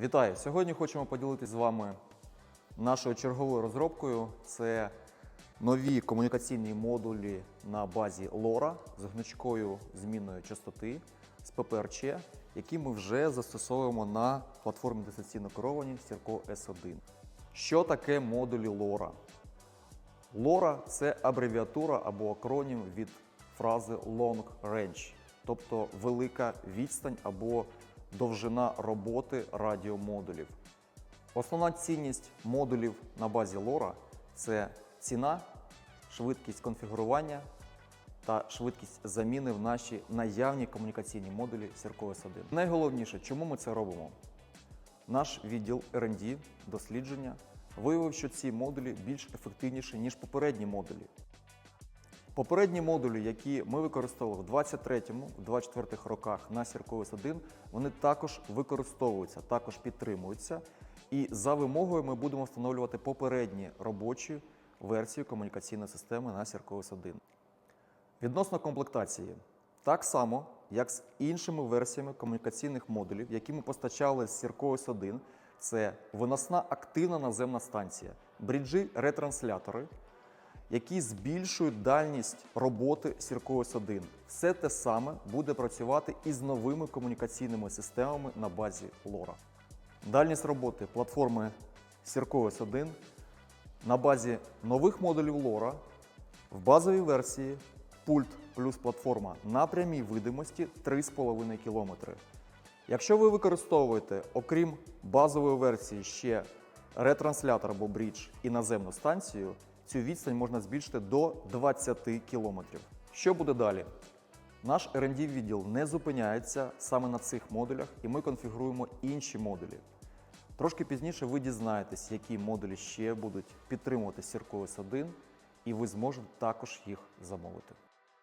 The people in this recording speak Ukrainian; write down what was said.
Вітаю! Сьогодні хочемо поділитися з вами нашою черговою розробкою. Це нові комунікаційні модулі на базі LoRa з гнучкою зміною частоти з ППРЧ, які ми вже застосовуємо на платформі дистанційно керовані Sirco S1. Що таке модулі LoRa? LoRa – це абревіатура або акронім від фрази Long Range, тобто велика відстань або довжина роботи радіомодулів. Основна цінність модулів на базі LoRa – це ціна, швидкість конфігурування та швидкість заміни в наші наявні комунікаційні модулі Sirco S1. Найголовніше, чому ми це робимо? Наш відділ R&D дослідження виявив, що ці модулі більш ефективніші, ніж попередні модулі. Попередні модулі, які ми використовували в 23-му, 24-х роках на Sirco S1, вони також використовуються, також підтримуються. І за вимогою ми будемо встановлювати попередні робочі версії комунікаційної системи на Sirco S1. Відносно комплектації, так само, як з іншими версіями комунікаційних модулів, які ми постачали з Sirco S1, це виносна активна наземна станція, бріджі ретранслятори, які збільшують дальність роботи Sirco S1. Все те саме буде працювати і з новими комунікаційними системами на базі LoRa. Дальність роботи платформи Sirco S1 на базі нових модулів LoRa в базовій версії пульт плюс платформа на прямій видимості 3,5 км. Якщо ви використовуєте, окрім базової версії, ще ретранслятор або брідж і наземну станцію, цю відстань можна збільшити до 20 км. Що буде далі? Наш R&D відділ не зупиняється саме на цих модулях, і ми конфігуруємо інші модулі. Трошки пізніше ви дізнаєтесь, які модулі ще будуть підтримувати Sirco S1, і ви зможете також їх замовити.